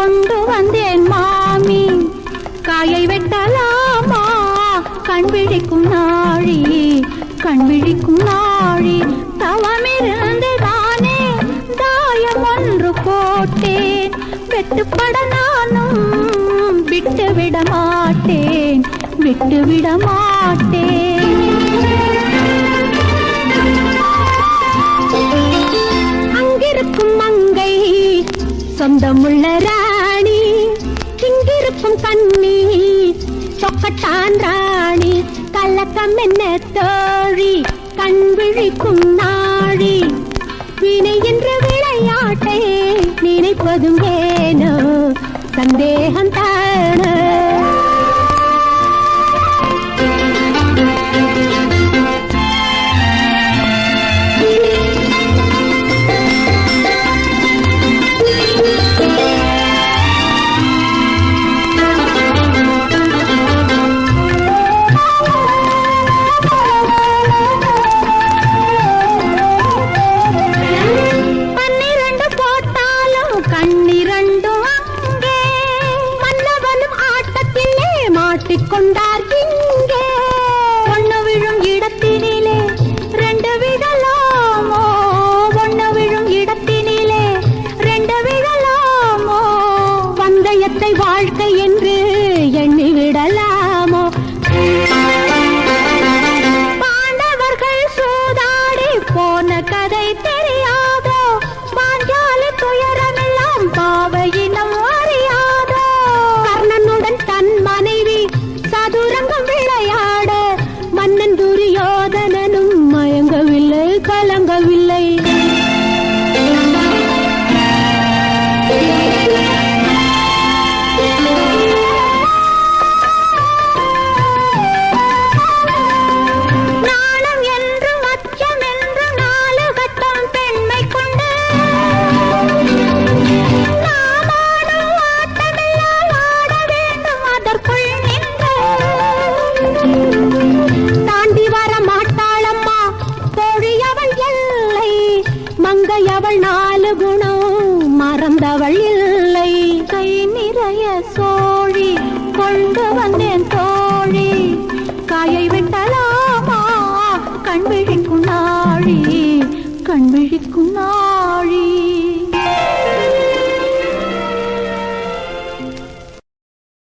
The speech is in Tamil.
கொண்டு வந்தேன் மாமி. காயை வெட்டலாமா? கண் விழிக்கும் நாழி. கண் விழிக்கும் நாழி. தவமிருந்து தானே தாயம் ஒன்று போட்டேன். வெட்டுப்பட நானும் விட்டு விட மாட்டேன். விட்டு விட மாட்டேன் சொந்தமுள்ள சொக்கட்டான் ராணி கலக்கம் என்ன தோழி? கண் விழிக்கும் நாழி வினை என்ற விளையாட்டை நினைப்பதும் ஏனோ? சந்தேகம் தானோ? கதை தெரியாதோ? பாஞ்சால துயரமெல்லாம் பாவையினம் அறியாதோ? கர்ணனுடன் தன் மனைவி சதுரங்கம் விளையாட மன்னன் துரியோதன ಗುಣ